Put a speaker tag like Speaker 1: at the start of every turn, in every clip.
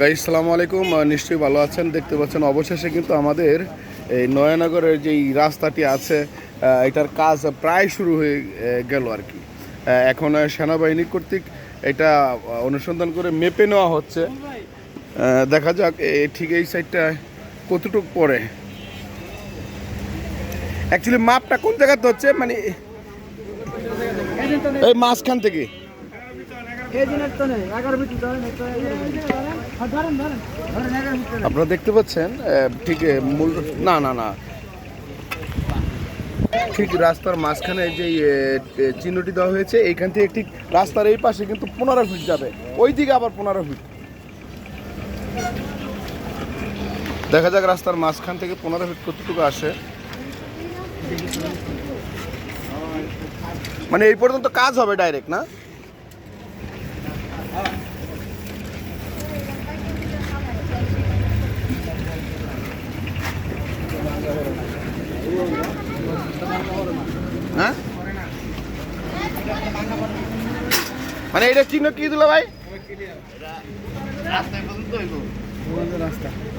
Speaker 1: গাই সালামু আলাইকুম। নিশ্চয়ই ভালো আছেন, দেখতে পাচ্ছেন। অবশেষে কিন্তু আমাদের এই নয়নগরের যেই রাস্তাটি আছে এটার কাজ প্রায় শুরু হয়ে গেল আর কি। এখন সেনাবাহিনী কর্তৃক এটা অনুসন্ধান করে মেপে নেওয়া হচ্ছে। দেখা যাক ঠিক এই সাইডটা কতটুক পরে অ্যাকচুয়ালি মাপটা কোন জায়গাতে হচ্ছে? মানে এই মাঝখান থেকে। আপনারা দেখতে পাচ্ছেন ঠিক মূল, না না না। ঠিক রাস্তার মাঝখানে যে চিহ্নটি দেওয়া হয়েছে, এইখান থেকে ঠিক রাস্তার এই পাশে কিন্তু পনেরো ফিট যাবে। ওই দিকে আবার পনেরো ফিট। দেখা যাক রাস্তার মাঝখান থেকে পনেরো ফিট কতটুকু আসে। মানে এই পর্যন্ত কাজ হবে ডাইরেক্ট, না? হ্যাঁ? মানে এটা চিহ্ন কি দিল ভাই?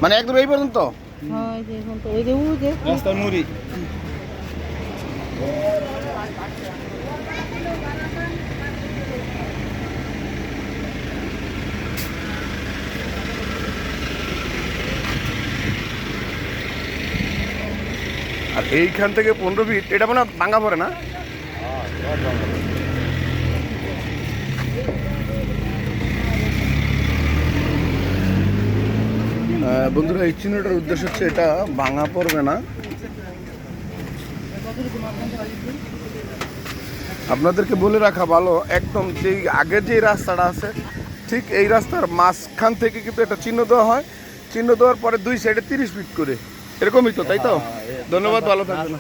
Speaker 1: মানে একদম এই পর্যন্ত?
Speaker 2: হ্যাঁ
Speaker 3: মুড়ি।
Speaker 1: আর এইখান থেকে পনেরো ফিট এটা মানে ভাঙা পড়ে না? বন্ধুরা, এই চিহ্নটার উদ্দেশ্য হচ্ছে এটা ভাঙা পড়বে না। আপনাদেরকে বলে রাখা ভালো, একদম যেই আগের যে রাস্তাটা আছে, ঠিক এই রাস্তার মাঝখান থেকে কিন্তু একটা চিহ্ন দেওয়া হয়। চিহ্ন দেওয়ার পরে দুই সাইডে তিরিশ ফিট করে। এরকমই তো তাই তো ধন্যবাদ ভালো থাকবেন